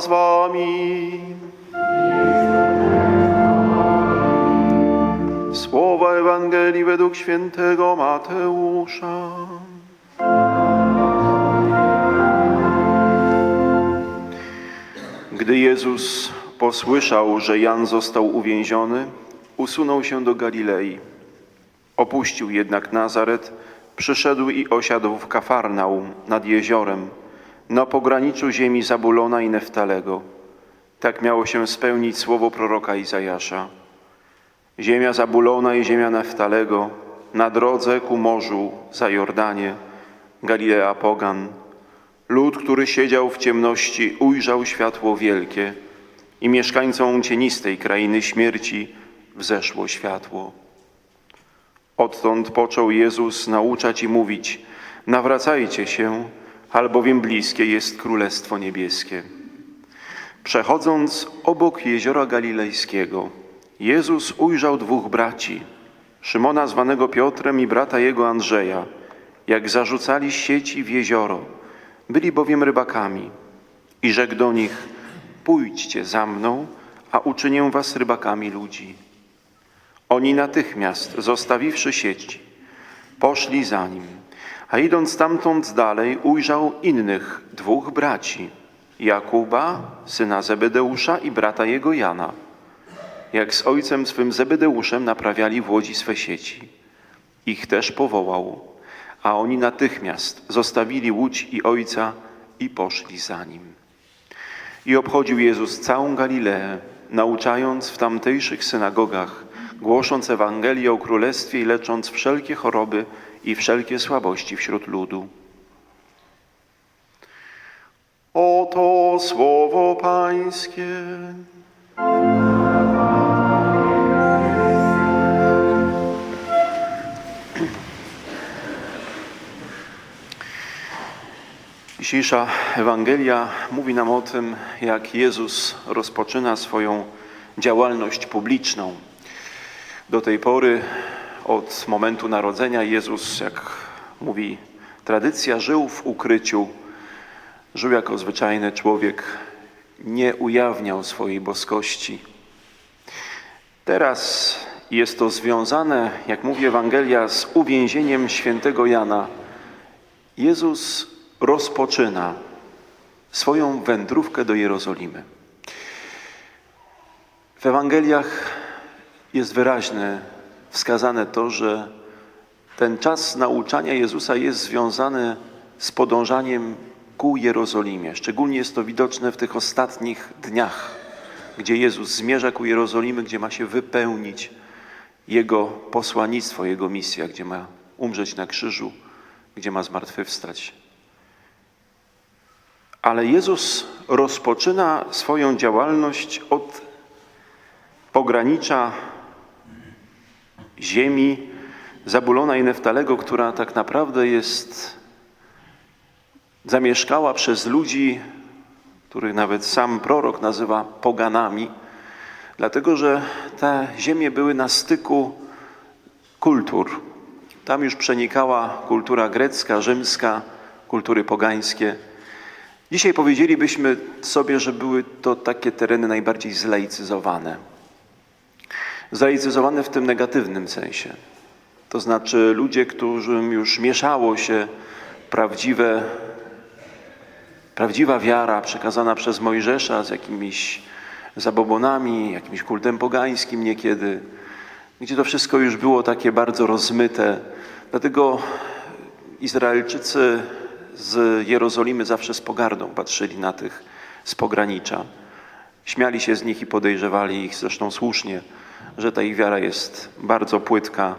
Z wami. Słowa Ewangelii według świętego Mateusza. Gdy Jezus posłyszał, że Jan został uwięziony, usunął się do Galilei. Opuścił jednak Nazaret, przyszedł i osiadł w Kafarnaum nad jeziorem, na pograniczu ziemi Zabulona i Neftalego. Tak miało się spełnić słowo proroka Izajasza. Ziemia Zabulona i ziemia Neftalego, na drodze ku morzu za Jordanie, Galilea Pogan. Lud, który siedział w ciemności, ujrzał światło wielkie i mieszkańcom cienistej krainy śmierci wzeszło światło. Odtąd począł Jezus nauczać i mówić: Nawracajcie się, albowiem bliskie jest Królestwo Niebieskie. Przechodząc obok jeziora Galilejskiego, Jezus ujrzał dwóch braci, Szymona zwanego Piotrem i brata jego Andrzeja, jak zarzucali sieci w jezioro. Byli bowiem rybakami. I rzekł do nich: Pójdźcie za mną, a uczynię was rybakami ludzi. Oni natychmiast, zostawiwszy sieci, poszli za nim, a idąc stamtąd dalej, ujrzał innych dwóch braci, Jakuba, syna Zebedeusza i brata jego Jana, jak z ojcem swym Zebedeuszem naprawiali w łodzi swe sieci. Ich też powołał, a oni natychmiast zostawili łódź i ojca i poszli za nim. I obchodził Jezus całą Galileę, nauczając w tamtejszych synagogach, głosząc Ewangelię o Królestwie i lecząc wszelkie choroby i wszelkie słabości wśród ludu. Oto słowo Pańskie. Dzisiejsza Ewangelia mówi nam o tym, jak Jezus rozpoczyna swoją działalność publiczną. Do tej pory, od momentu narodzenia, Jezus, jak mówi tradycja, żył w ukryciu, żył jako zwyczajny człowiek, nie ujawniał swojej boskości. Teraz jest to związane, jak mówi Ewangelia, z uwięzieniem świętego Jana. Jezus rozpoczyna swoją wędrówkę do Jerozolimy. W Ewangeliach jest wyraźne wskazane to, że ten czas nauczania Jezusa jest związany z podążaniem ku Jerozolimie. Szczególnie jest to widoczne w tych ostatnich dniach, gdzie Jezus zmierza ku Jerozolimy, gdzie ma się wypełnić Jego posłannictwo, Jego misja, gdzie ma umrzeć na krzyżu, gdzie ma zmartwychwstać. Ale Jezus rozpoczyna swoją działalność od pogranicza ziemi Zabulona i Neftalego, która tak naprawdę jest zamieszkała przez ludzi, których nawet sam prorok nazywa poganami, dlatego że te ziemie były na styku kultur. Tam już przenikała kultura grecka, rzymska, kultury pogańskie. Dzisiaj powiedzielibyśmy sobie, że były to takie tereny najbardziej zlaicyzowane. Zlaicyzowane w tym negatywnym sensie. To znaczy ludzie, którym już mieszało się prawdziwe, prawdziwa wiara przekazana przez Mojżesza z jakimiś zabobonami, jakimś kultem pogańskim niekiedy, gdzie to wszystko już było takie bardzo rozmyte. Dlatego Izraelczycy z Jerozolimy zawsze z pogardą patrzyli na tych z pogranicza. Śmiali się z nich i podejrzewali ich, zresztą słusznie, że ta ich wiara jest bardzo płytka,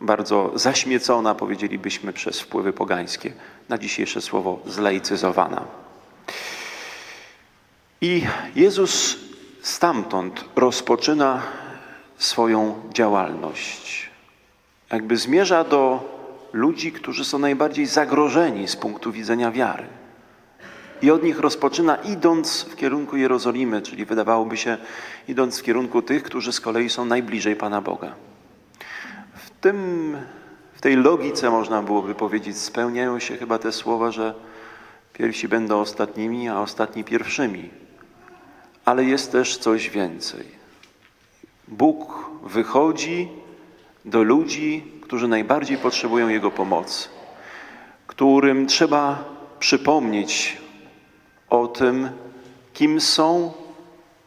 bardzo zaśmiecona, powiedzielibyśmy, przez wpływy pogańskie. Na dzisiejsze słowo zlaicyzowana. I Jezus stamtąd rozpoczyna swoją działalność. Jakby zmierza do ludzi, którzy są najbardziej zagrożeni z punktu widzenia wiary. I od nich rozpoczyna, idąc w kierunku Jerozolimy, czyli wydawałoby się, idąc w kierunku tych, którzy z kolei są najbliżej Pana Boga. W, tym, w tej logice, można byłoby powiedzieć, spełniają się chyba te słowa, że pierwsi będą ostatnimi, a ostatni pierwszymi. Ale jest też coś więcej. Bóg wychodzi do ludzi, którzy najbardziej potrzebują Jego pomocy, którym trzeba przypomnieć o tym, kim są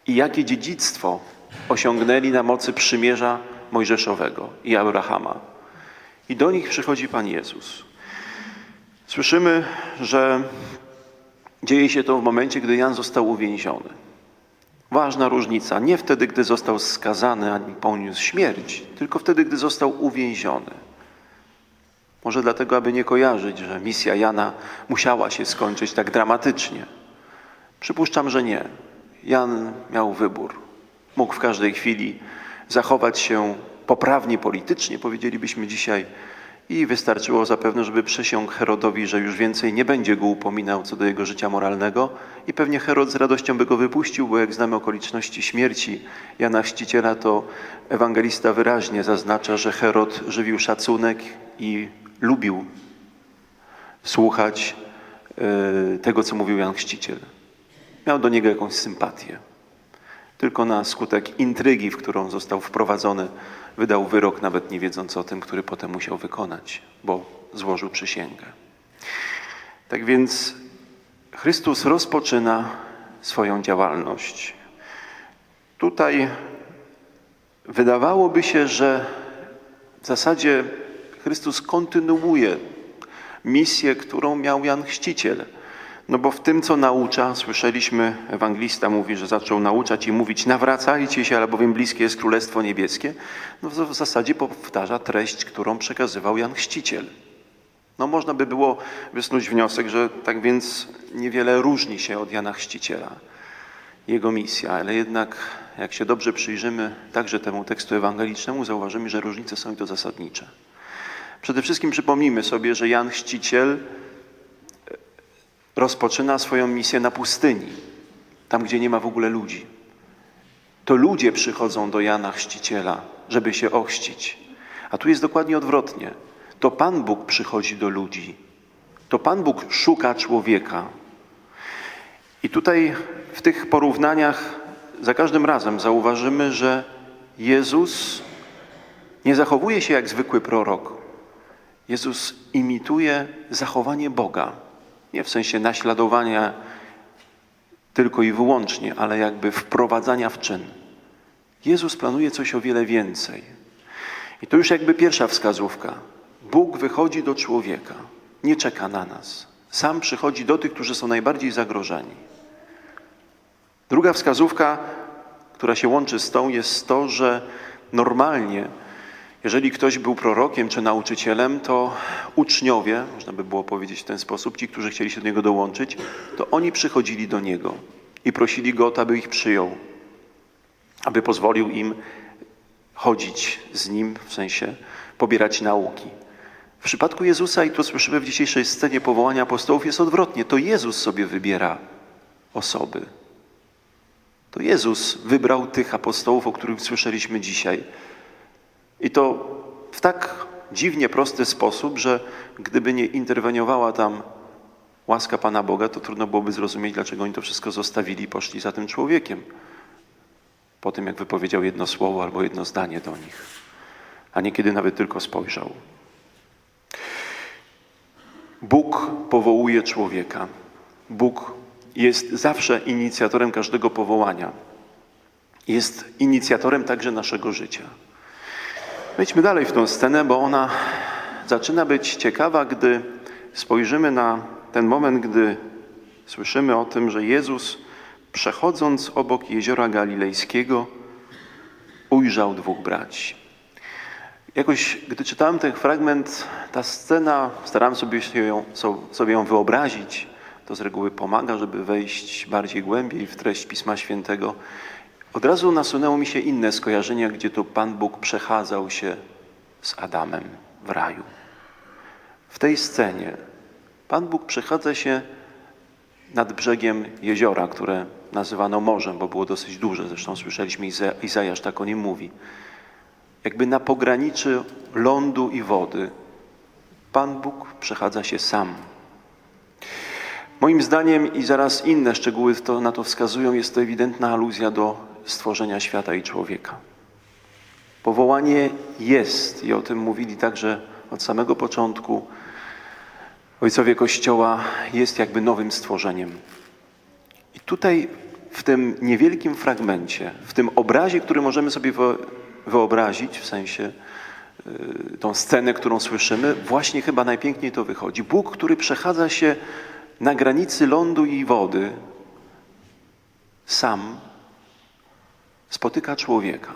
i jakie dziedzictwo osiągnęli na mocy przymierza Mojżeszowego i Abrahama. I do nich przychodzi Pan Jezus. Słyszymy, że dzieje się to w momencie, gdy Jan został uwięziony. Ważna różnica. Nie wtedy, gdy został skazany ani poniósł śmierć, tylko wtedy, gdy został uwięziony. Może dlatego, aby nie kojarzyć, że misja Jana musiała się skończyć tak dramatycznie. Przypuszczam, że nie. Jan miał wybór. Mógł w każdej chwili zachować się poprawnie politycznie, powiedzielibyśmy dzisiaj, i wystarczyło zapewne, żeby przysiągł Herodowi, że już więcej nie będzie go upominał co do jego życia moralnego i pewnie Herod z radością by go wypuścił, bo jak znamy okoliczności śmierci Jana Chrzciciela, to ewangelista wyraźnie zaznacza, że Herod żywił szacunek i lubił słuchać y, tego, co mówił Jan Chrzciciel. Miał do niego jakąś sympatię. Tylko na skutek intrygi, w którą został wprowadzony, wydał wyrok, nawet nie wiedząc o tym, który potem musiał wykonać, bo złożył przysięgę. Tak więc Chrystus rozpoczyna swoją działalność. Tutaj wydawałoby się, że w zasadzie Chrystus kontynuuje misję, którą miał Jan Chrzciciel. No bo w tym, co naucza, słyszeliśmy, ewangelista mówi, że zaczął nauczać i mówić, nawracajcie się, albowiem bliskie jest Królestwo Niebieskie. No w zasadzie powtarza treść, którą przekazywał Jan Chrzciciel. No można by było wysnuć wniosek, że tak więc niewiele różni się od Jana Chrzciciela, jego misja, ale jednak jak się dobrze przyjrzymy także temu tekstu ewangelicznemu, zauważymy, że różnice są i to zasadnicze. Przede wszystkim przypomnijmy sobie, że Jan Chrzciciel rozpoczyna swoją misję na pustyni, tam gdzie nie ma w ogóle ludzi. To ludzie przychodzą do Jana Chrzciciela, żeby się ochrzcić. A tu jest dokładnie odwrotnie. To Pan Bóg przychodzi do ludzi. To Pan Bóg szuka człowieka. I tutaj w tych porównaniach za każdym razem zauważymy, że Jezus nie zachowuje się jak zwykły prorok. Jezus imituje zachowanie Boga. Nie w sensie naśladowania tylko i wyłącznie, ale jakby wprowadzania w czyn. Jezus planuje coś o wiele więcej. I to już jakby pierwsza wskazówka. Bóg wychodzi do człowieka, nie czeka na nas. Sam przychodzi do tych, którzy są najbardziej zagrożeni. Druga wskazówka, która się łączy z tą, jest to, że normalnie jeżeli ktoś był prorokiem czy nauczycielem, to uczniowie, można by było powiedzieć w ten sposób, ci, którzy chcieli się do niego dołączyć, to oni przychodzili do niego i prosili go aby ich przyjął, aby pozwolił im chodzić z nim, w sensie pobierać nauki. W przypadku Jezusa, i to słyszymy w dzisiejszej scenie powołania apostołów, jest odwrotnie. To Jezus sobie wybiera osoby. To Jezus wybrał tych apostołów, o których słyszeliśmy dzisiaj. I to w tak dziwnie prosty sposób, że gdyby nie interweniowała tam łaska Pana Boga, to trudno byłoby zrozumieć, dlaczego oni to wszystko zostawili i poszli za tym człowiekiem. Po tym, jak wypowiedział jedno słowo albo jedno zdanie do nich, a niekiedy nawet tylko spojrzał. Bóg powołuje człowieka. Bóg jest zawsze inicjatorem każdego powołania. Jest inicjatorem także naszego życia. Wejdźmy dalej w tą scenę, bo ona zaczyna być ciekawa, gdy spojrzymy na ten moment, gdy słyszymy o tym, że Jezus, przechodząc obok jeziora galilejskiego, ujrzał dwóch braci. Jakoś, gdy czytałem ten fragment, ta scena, starałem sobie ją, sobie ją wyobrazić. To z reguły pomaga, żeby wejść bardziej głębiej w treść Pisma Świętego. Od razu nasunęło mi się inne skojarzenie, gdzie to Pan Bóg przechadzał się z Adamem w raju. W tej scenie Pan Bóg przechadza się nad brzegiem jeziora, które nazywano morzem, bo było dosyć duże. Zresztą słyszeliśmy, Izajasz tak o nim mówi. Jakby na pograniczy lądu i wody Pan Bóg przechadza się sam. Moim zdaniem i zaraz inne szczegóły to, na to wskazują, jest to ewidentna aluzja do stworzenia świata i człowieka. Powołanie jest i o tym mówili także od samego początku ojcowie Kościoła, jest jakby nowym stworzeniem. I tutaj w tym niewielkim fragmencie, w tym obrazie, który możemy sobie wyo- wyobrazić, w sensie y, tą scenę, którą słyszymy, właśnie chyba najpiękniej to wychodzi. Bóg, który przechadza się na granicy lądu i wody, sam spotyka człowieka.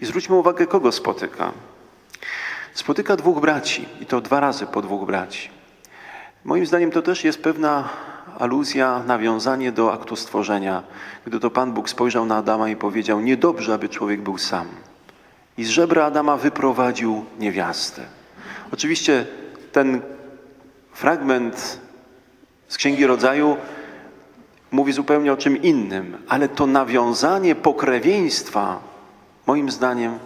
I zwróćmy uwagę, kogo spotyka. Spotyka dwóch braci i to dwa razy po dwóch braci. Moim zdaniem to też jest pewna aluzja, nawiązanie do aktu stworzenia, gdy to Pan Bóg spojrzał na Adama i powiedział: Niedobrze, aby człowiek był sam. I z żebra Adama wyprowadził niewiastę. Oczywiście ten fragment z Księgi Rodzaju mówi zupełnie o czym innym, ale to nawiązanie pokrewieństwa, moim zdaniem,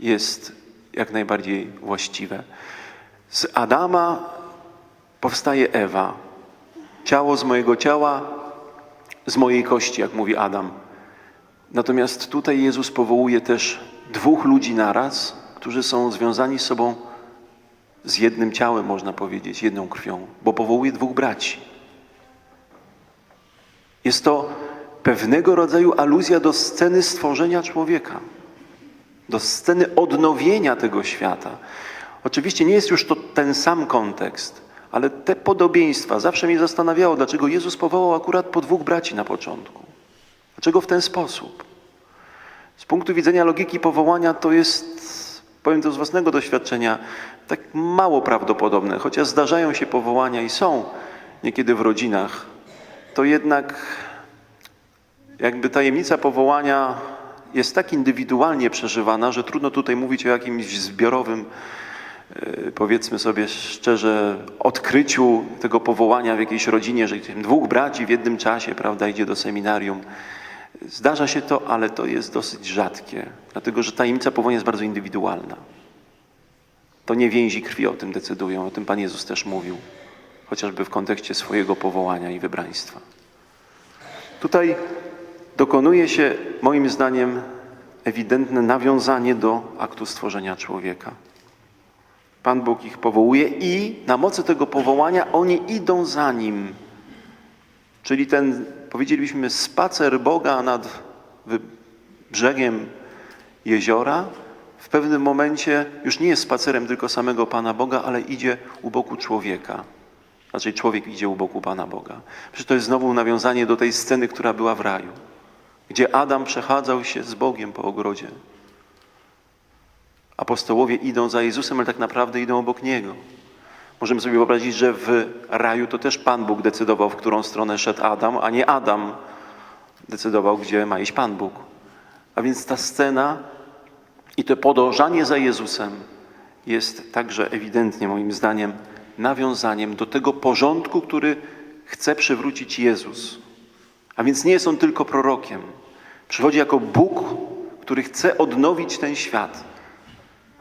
jest jak najbardziej właściwe. Z Adama powstaje Ewa. Ciało z mojego ciała, z mojej kości, jak mówi Adam. Natomiast tutaj Jezus powołuje też dwóch ludzi naraz, którzy są związani z sobą z jednym ciałem, można powiedzieć, jedną krwią, bo powołuje dwóch braci. Jest to pewnego rodzaju aluzja do sceny stworzenia człowieka, do sceny odnowienia tego świata. Oczywiście nie jest już to ten sam kontekst, ale te podobieństwa zawsze mnie zastanawiało, dlaczego Jezus powołał akurat po dwóch braci na początku. Dlaczego w ten sposób? Z punktu widzenia logiki powołania to jest, powiem to z własnego doświadczenia, tak mało prawdopodobne, chociaż zdarzają się powołania i są niekiedy w rodzinach, to jednak jakby tajemnica powołania jest tak indywidualnie przeżywana, że trudno tutaj mówić o jakimś zbiorowym, e, powiedzmy sobie szczerze, odkryciu tego powołania w jakiejś rodzinie, że dwóch braci w jednym czasie, prawda, idzie do seminarium. Zdarza się to, ale to jest dosyć rzadkie, dlatego że tajemnica powołania jest bardzo indywidualna. To nie więzi krwi o tym decydują, o tym Pan Jezus też mówił, chociażby w kontekście swojego powołania i wybraństwa. Tutaj dokonuje się, moim zdaniem, ewidentne nawiązanie do aktu stworzenia człowieka. Pan Bóg ich powołuje i na mocy tego powołania oni idą za nim. Czyli ten, powiedzielibyśmy, spacer Boga nad brzegiem jeziora w pewnym momencie już nie jest spacerem tylko samego Pana Boga, ale idzie u boku człowieka. Znaczy człowiek idzie u boku Pana Boga. Przecież to jest znowu nawiązanie do tej sceny, która była w raju, gdzie Adam przechadzał się z Bogiem po ogrodzie. Apostołowie idą za Jezusem, ale tak naprawdę idą obok Niego. Możemy sobie wyobrazić, że w raju to też Pan Bóg decydował, w którą stronę szedł Adam, a nie Adam decydował, gdzie ma iść Pan Bóg. A więc ta scena i to podążanie za Jezusem jest także ewidentnie, moim zdaniem, nawiązaniem do tego porządku, który chce przywrócić Jezus. A więc nie jest on tylko prorokiem. Przychodzi jako Bóg, który chce odnowić ten świat.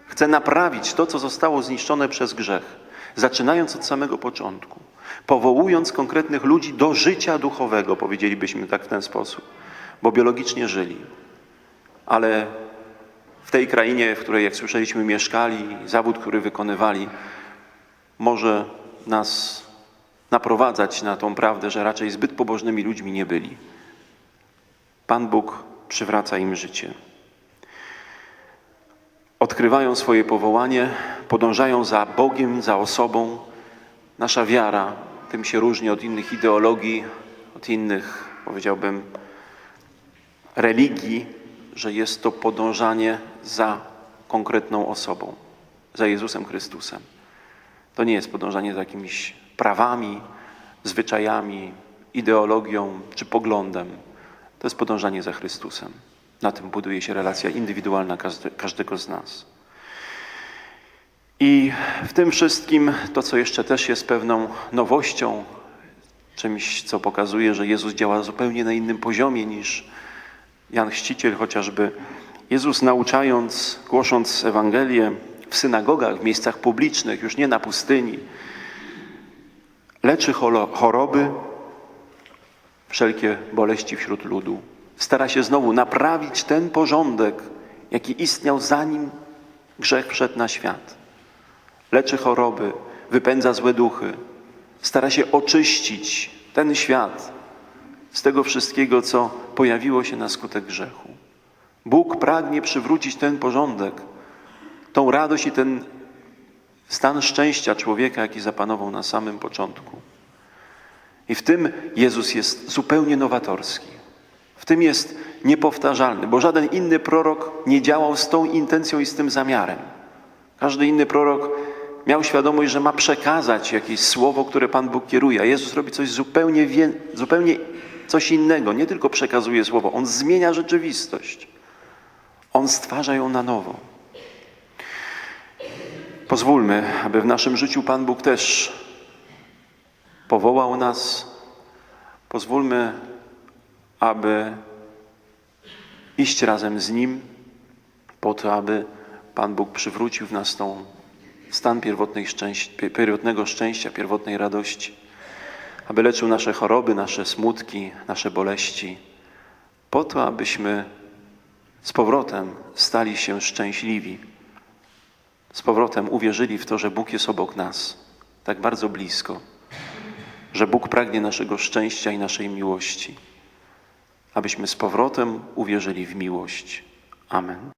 Chce naprawić to, co zostało zniszczone przez grzech, zaczynając od samego początku, powołując konkretnych ludzi do życia duchowego, powiedzielibyśmy tak w ten sposób, bo biologicznie żyli. Ale w tej krainie, w której, jak słyszeliśmy, mieszkali, zawód, który wykonywali, może nas naprowadzać na tą prawdę, że raczej zbyt pobożnymi ludźmi nie byli. Pan Bóg przywraca im życie. Odkrywają swoje powołanie, podążają za Bogiem, za osobą. Nasza wiara tym się różni od innych ideologii, od innych, powiedziałbym, religii, że jest to podążanie za konkretną osobą, za Jezusem Chrystusem. To nie jest podążanie za jakimiś prawami, zwyczajami, ideologią czy poglądem. To jest podążanie za Chrystusem. Na tym buduje się relacja indywidualna każde, każdego z nas. I w tym wszystkim to, co jeszcze też jest pewną nowością, czymś, co pokazuje, że Jezus działa zupełnie na innym poziomie niż Jan Chrzciciel chociażby. Jezus nauczając, głosząc Ewangelię w synagogach, w miejscach publicznych, już nie na pustyni, leczy choroby, wszelkie boleści wśród ludu. Stara się znowu naprawić ten porządek, jaki istniał zanim grzech wszedł na świat. Leczy choroby, wypędza złe duchy, stara się oczyścić ten świat z tego wszystkiego, co pojawiło się na skutek grzechu. Bóg pragnie przywrócić ten porządek, tą radość i ten stan szczęścia człowieka, jaki zapanował na samym początku. I w tym Jezus jest zupełnie nowatorski. W tym jest niepowtarzalny, bo żaden inny prorok nie działał z tą intencją i z tym zamiarem. Każdy inny prorok miał świadomość, że ma przekazać jakieś słowo, które Pan Bóg kieruje, a Jezus robi coś zupełnie, zupełnie coś innego. Nie tylko przekazuje słowo, On zmienia rzeczywistość. On stwarza ją na nowo. Pozwólmy, aby w naszym życiu Pan Bóg też powołał nas. Pozwólmy, aby iść razem z Nim, po to, aby Pan Bóg przywrócił w nas tą stan pierwotnej szczęś- pier- pierwotnego szczęścia, pierwotnej radości, aby leczył nasze choroby, nasze smutki, nasze boleści, po to, abyśmy z powrotem stali się szczęśliwi, z powrotem uwierzyli w to, że Bóg jest obok nas, tak bardzo blisko, że Bóg pragnie naszego szczęścia i naszej miłości, abyśmy z powrotem uwierzyli w miłość. Amen.